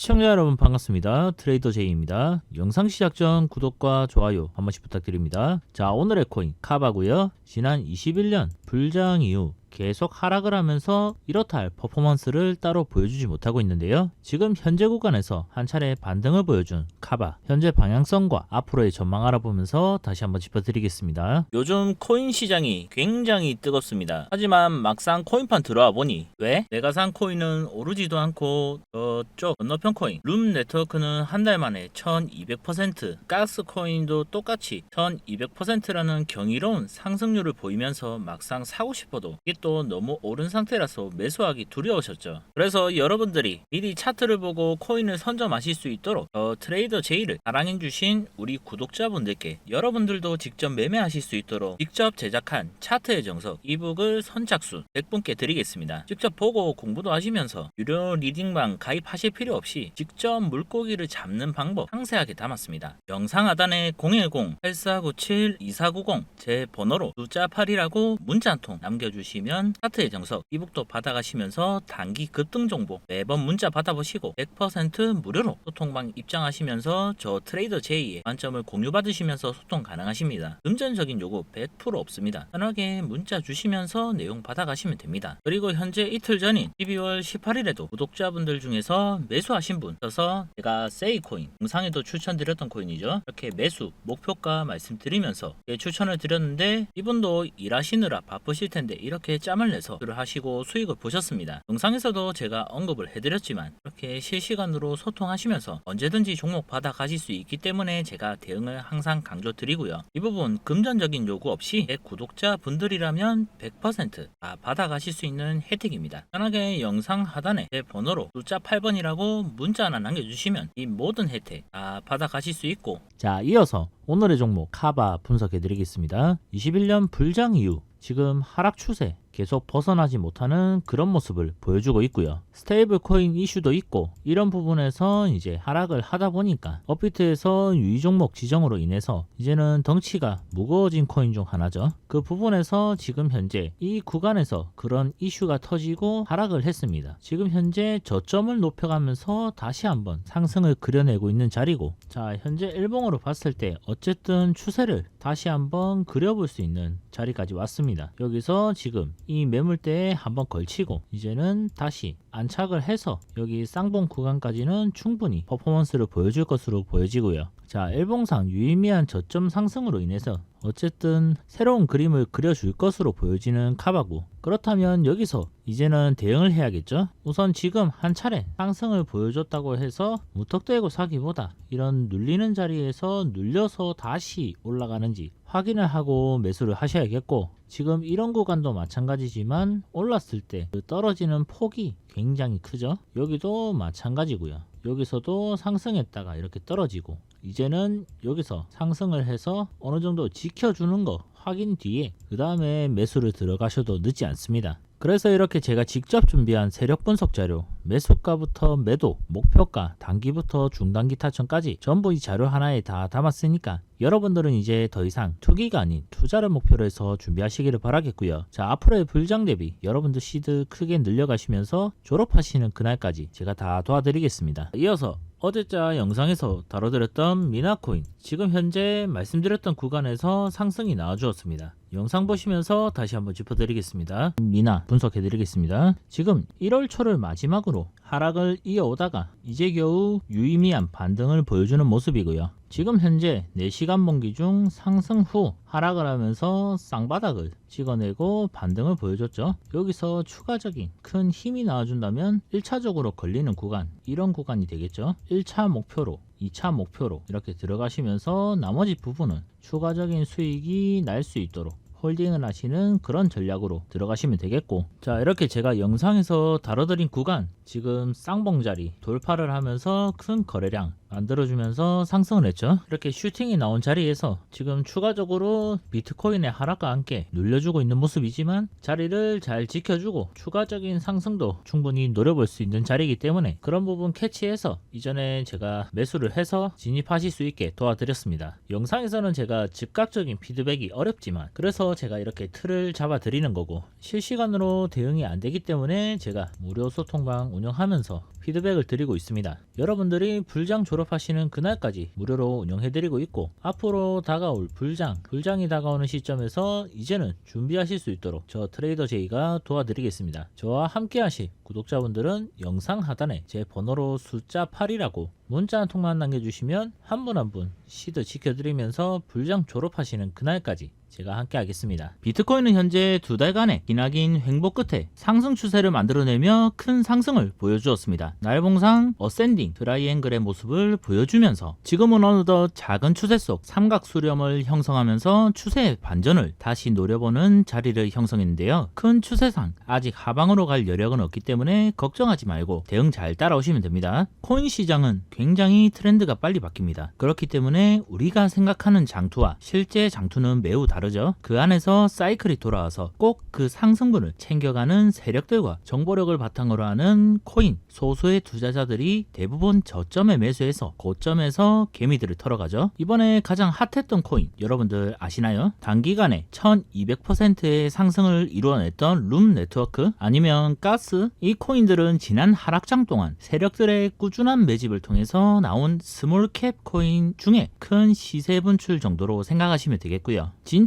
시청자 여러분 반갑습니다. 트레이더 제이입니다. 영상 시작 전 구독과 좋아요 한 번씩 부탁드립니다. 자, 오늘의 코인 카바고요. 지난 21년 불장 이후 계속 하락을 하면서 이렇다 할 퍼포먼스를 따로 보여주지 못하고 있는데요. 지금 현재 구간에서 한 차례 반등을 보여준 카바 현재 방향성과 앞으로의 전망 알아보면서 다시 한번 짚어드리겠습니다. 요즘 코인 시장이 굉장히 뜨겁습니다. 하지만 막상 코인판 들어와 보니 왜? 내가 산 코인은 오르지도 않고 저쪽 건너편 코인 룸 네트워크는 한 달 만에 1200% 가스 코인도 똑같이 1200%라는 경이로운 상승률을 보이면서 막상 사고 싶어도 또 너무 오른 상태라서 매수하기 두려우셨죠. 그래서 여러분들이 미리 차트를 보고 코인을 선점하실 수 있도록 저 트레이더 제이를 사랑해 주신 우리 구독자분들께 여러분들도 직접 매매하실 수 있도록 직접 제작한 차트의 정석 이북을 선착순 100분께 드리겠습니다. 직접 보고 공부도 하시면서 유료 리딩방 가입하실 필요 없이 직접 물고기를 잡는 방법 상세하게 담았습니다. 영상 하단에 010-8497-2490 제 번호로 숫자 8이라고 문자 한 통 남겨주시면 차트의 정석 이북도 받아가시면서 단기 급등 정보 매번 문자 받아보시고 100% 무료로 소통방 입장하시면서 저 트레이더 J의 관점을 공유받으시면서 소통 가능하십니다. 금전적인 요구 100% 없습니다. 편하게 문자 주시면서 내용 받아가시면 됩니다. 그리고 현재 이틀 전인 12월 18일에도 구독자분들 중에서 매수하신 분 있어서 제가 세이코인 영상에도 추천드렸던 코인이죠. 이렇게 매수 목표가 말씀드리면서 예, 추천을 드렸는데 이분도 일하시느라 바쁘실 텐데 이렇게 짬을 내서 를 하시고 수익을 보셨습니다. 영상에서도 제가 언급을 해드렸지만 이렇게 실시간으로 소통하시면서 언제든지 종목 받아 가실 수 있기 때문에 제가 대응을 항상 강조드리고요. 이 부분 금전적인 요구 없이 제 구독자 분들이라면 100%다 받아 가실 수 있는 혜택입니다. 편하게 영상 하단에 제 번호로 숫자 8번이라고 문자 하나 남겨주시면 이 모든 혜택 다 받아 가실 수 있고 자 이어서 오늘의 종목 카바 분석해 드리겠습니다. 21년 불장 이후 지금 하락 추세 계속 벗어나지 못하는 그런 모습을 보여주고 있고요. 스테이블 코인 이슈도 있고 이런 부분에서 이제 하락을 하다 보니까 업비트에서 유의 종목 지정으로 인해서 이제는 덩치가 무거워진 코인 중 하나죠. 그 부분에서 지금 현재 이 구간에서 그런 이슈가 터지고 하락을 했습니다. 지금 현재 저점을 높여가면서 다시 한번 상승을 그려내고 있는 자리고 자 현재 일봉으로 봤을 때 어쨌든 추세를 다시 한번 그려볼 수 있는 자리까지 왔습니다. 여기서 지금 이 매물대에 한번 걸치고 이제는 다시 안착을 해서 여기 쌍봉 구간까지는 충분히 퍼포먼스를 보여줄 것으로 보여지고요. 자, 일봉상 유의미한 저점 상승으로 인해서 어쨌든 새로운 그림을 그려줄 것으로 보여지는 카바고. 그렇다면 여기서 이제는 대응을 해야겠죠? 우선 지금 한 차례 상승을 보여줬다고 해서 무턱대고 사기보다 이런 눌리는 자리에서 눌려서 다시 올라가는지 확인을 하고 매수를 하셔야겠고 지금 이런 구간도 마찬가지지만 올랐을 때 그 떨어지는 폭이 굉장히 크죠 여기도 마찬가지고요 여기서도 상승했다가 이렇게 떨어지고 이제는 여기서 상승을 해서 어느 정도 지켜주는 거 확인 뒤에 그 다음에 매수를 들어가셔도 늦지 않습니다. 그래서 이렇게 제가 직접 준비한 세력 분석 자료, 매수가부터 매도, 목표가, 단기부터 중단기 타점까지 전부 이 자료 하나에 다 담았으니까 여러분들은 이제 더 이상 투기가 아닌 투자를 목표로 해서 준비하시기를 바라겠고요. 자, 앞으로의 불장 대비 여러분들 시드 크게 늘려가시면서 졸업하시는 그날까지 제가 다 도와드리겠습니다. 이어서 어제자 영상에서 다뤄드렸던 미나코인 지금 현재 말씀드렸던 구간에서 상승이 나와주었습니다. 영상 보시면서 다시 한번 짚어드리겠습니다. 미나 분석해드리겠습니다. 지금 1월 초를 마지막으로 하락을 이어오다가 이제 겨우 유의미한 반등을 보여주는 모습이고요. 지금 현재 4시간 봉기 중 상승 후 하락을 하면서 쌍바닥을 찍어내고 반등을 보여줬죠. 여기서 추가적인 큰 힘이 나와준다면 1차적으로 걸리는 구간, 이런 구간이 되겠죠. 1차 목표로 2차 목표로 이렇게 들어가시면서 나머지 부분은 추가적인 수익이 날 수 있도록 홀딩을 하시는 그런 전략으로 들어가시면 되겠고. 자 이렇게 제가 영상에서 다뤄드린 구간 지금 쌍봉 자리 돌파를 하면서 큰 거래량 만들어주면서 상승을 했죠. 이렇게 슈팅이 나온 자리에서 지금 추가적으로 비트코인의 하락과 함께 눌려주고 있는 모습이지만 자리를 잘 지켜주고 추가적인 상승도 충분히 노려볼 수 있는 자리이기 때문에 그런 부분 캐치해서 이전에 제가 매수를 해서 진입하실 수 있게 도와드렸습니다. 영상에서는 제가 즉각적인 피드백이 어렵지만 그래서 제가 이렇게 틀을 잡아 드리는 거고 실시간으로 대응이 안 되기 때문에 제가 무료 소통방 운영하면서 피드백을 드리고 있습니다. 여러분들이 불장 졸업 하시는 그날까지 무료로 운영해드리고 있고 앞으로 다가올 불장, 불장이 다가오는 시점에서 이제는 준비하실 수 있도록 저 트레이더 제이가 도와드리겠습니다. 저와 함께 하실 구독자분들은 영상 하단에 제 번호로 숫자 8이라고 문자 한 통만 남겨주시면 한 분 한분 시드 지켜드리면서 불장 졸업하시는 그날까지 제가 함께 하겠습니다. 비트코인은 현재 두 달간의 기나긴 횡보 끝에 상승 추세를 만들어내며 큰 상승을 보여주었습니다. 날봉상 어센딩 트라이앵글의 모습을 보여주면서 지금은 어느덧 작은 추세 속 삼각 수렴을 형성하면서 추세의 반전을 다시 노려보는 자리를 형성했는데요. 큰 추세상 아직 하방으로 갈 여력은 없기 때문에 걱정하지 말고 대응 잘 따라오시면 됩니다. 코인 시장은 굉장히 트렌드가 빨리 바뀝니다. 그렇기 때문에 우리가 생각하는 장투와 실제 장투는 매우 다 르죠. 그 안에서 사이클이 돌아와서 꼭 그 상승분을 챙겨가는 세력들과 정보력을 바탕으로 하는 코인 소수의 투자자들이 대부분 저점에 매수해서 고점에서 개미들을 털어가죠. 이번에 가장 핫했던 코인 여러분들 아시나요? 단기간에 1200%의 상승을 이루어냈던 룸 네트워크 아니면 가스 이 코인들은 지난 하락장 동안 세력들의 꾸준한 매집을 통해서 나온 스몰캡 코인 중에 큰 시세 분출 정도로 생각하시면 되겠고요. 진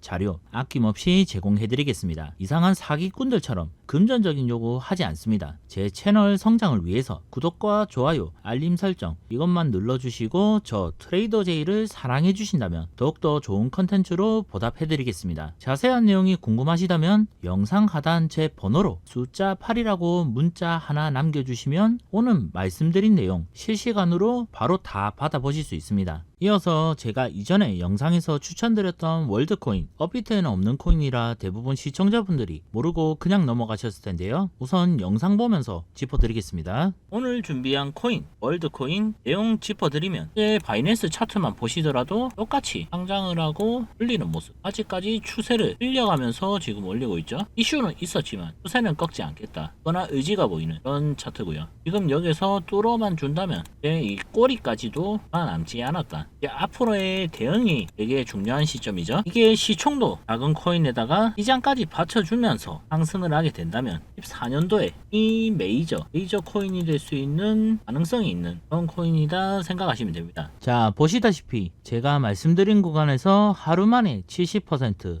자료 아낌없이 제공해드리겠습니다. 이상한 사기꾼들처럼 금전적인 요구 하지 않습니다. 제 채널 성장을 위해서 구독과 좋아요, 알림 설정 이것만 눌러주시고 저 트레이더 제이를 사랑해 주신다면 더욱더 좋은 컨텐츠로 보답해 드리겠습니다. 자세한 내용이 궁금하시다면 영상 하단 제 번호로 숫자 8이라고 문자 하나 남겨주시면 오늘 말씀드린 내용 실시간으로 바로 다 받아보실 수 있습니다. 이어서 제가 이전에 영상에서 추천드렸던 월드코인, 업비트에는 없는 코인이라 대부분 시청자분들이 모르고 그냥 넘어가 셨을 텐데요. 우선 영상 보면서 짚어드리겠습니다. 오늘 준비한 코인, 월드코인 내용 짚어드리면 이제 바이낸스 차트만 보시더라도 똑같이 상장을 하고 흘리는 모습. 아직까지 추세를 흘려가면서 지금 올리고 있죠. 이슈는 있었지만 추세는 꺾지 않겠다. 그러나 의지가 보이는 그런 차트고요. 지금 여기서 뚫어만 준다면 이제 이 꼬리까지도 남지 않았다. 이제 앞으로의 대응이 되게 중요한 시점이죠. 이게 시총도 작은 코인에다가 시장까지 받쳐주면서 상승을 하게 된다 면 14년도에 이 메이저 메이저 코인이 될 수 있는 가능성이 있는 그런 코인이다 생각하시면 됩니다. 자 보시다시피 제가 말씀드린 구간에서 하루 만에 70%